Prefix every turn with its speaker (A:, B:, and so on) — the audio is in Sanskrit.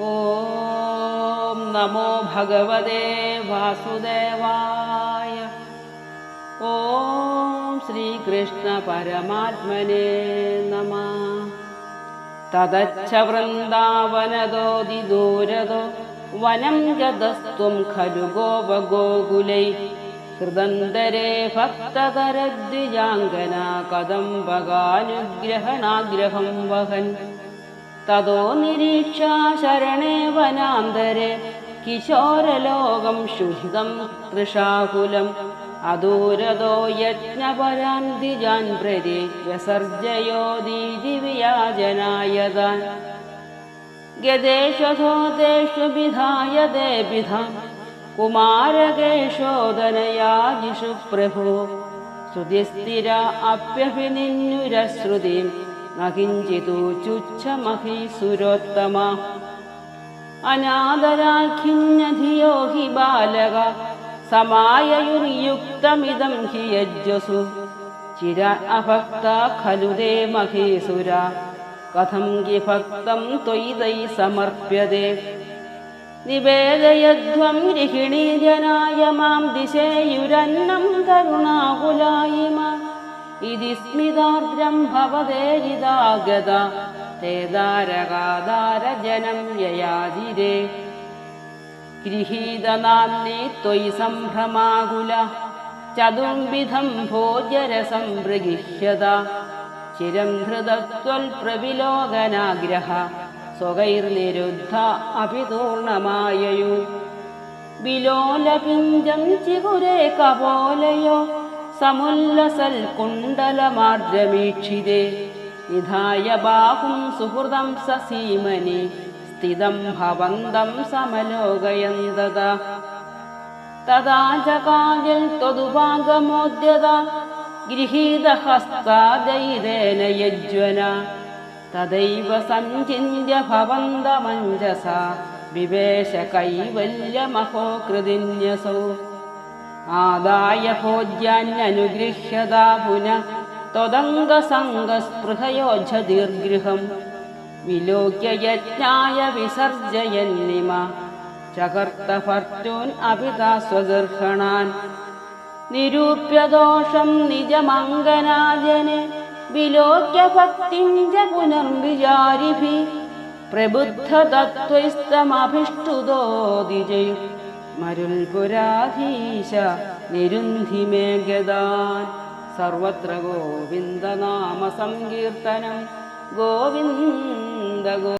A: ॐ नमो भगवते वासुदेवाय। ॐ श्रीकृष्णपरमात्मने नमः। तदच्छ वृन्दावनदोदिदूरदो वनं गतस्त्वं खलु गोपगोकुलै। हृदन्तरे भक्तकरद्विजाङ्गना कदम्बगानुग्रहणाग्रहं वहन् ततो निरीक्षा शरणे वनान्तरे किशोरलोकं शुहितं तृषाकुलम् अदूरदो यज्ञपरान्तिजान् प्रति व्यसर्जयोदीजिवियाजनायतान् गदेशथो तेषु विधाय ते विधा कुमारकेशोदनयाजिषु प्रभो श्रुतिस्थिरा अप्यभिनिन्नुरश्रुतिं നഹിഞ്ചിതൂചുച്ഛമഹീസുരോത്തമ അനാദരാഖിന്യധിയോ ഹി ബാലക സമായയുർയുക്തമിതം ഹി യജ്ജസു ചിര അഭക്ത ഖലു ദേ മഹീസുര കഥം ഹി ഭക്തം ത്വയിതൈ സമർപ്യതേ നിവേദയധ്വം ഗൃഹിണീജനായ മാം ദിശേയുരന്നം കരുണാകുലായി മാ ഇതി സ്മിതാദ്രം ഭവതേരിതാഗത തേതാരകാതാരജനം യയാതിരേ. ഗൃഹീതനാംനേ ത്വയി സംഭ്രമാകുല ചതുംവിധം ഭോജരസം പ്രഗിഹ്യത ചിരം ധൃതത്വൽപ്രവിലോകനാഗ്രഹ സ്വകൈർനിരുദ്ധ അഭിതൂർണമായയു. വിലോലപിഞ്ചം ചിഗുരേ കപോലയോ समुल्लसल्कुण्डलमार्जमीक्षिते निधाय बाहुं सुहृदं ससीमनि स्थितं भवन्तं समलोकयन्तत तदा च काजल् त्वदुपागमोद्यता गृहीतहस्तादैरेण यज्वना तदैव सञ्चिन्त्य भवन्तमञ्जसा विवेश कैवल्यमहो कृदिन्यसौ आदाय भोज्यान्यनुगृह्यता पुनः त्वदङ्गसङ्गस्पृहयोज्झदीर्गृहम् विलोक्य यज्ञाय विसर्जयन्निम चकर्तभर्तॄन् अपि ता स्वगर्हणान् निरूप्य दोषं निजमङ्गनाजने विलोक्य भक्तिं च पुनर्विचारिभिः प्रबुद्धतत्त्वैस्तमभिष्टुतो दिजयु മരുൽപുരാധീശ നിരുന്ധി മേഘദാൻ സർവത്ര ഗോവിന്ദനാമ സങ്കീർത്തനം ഗോവിന്ദ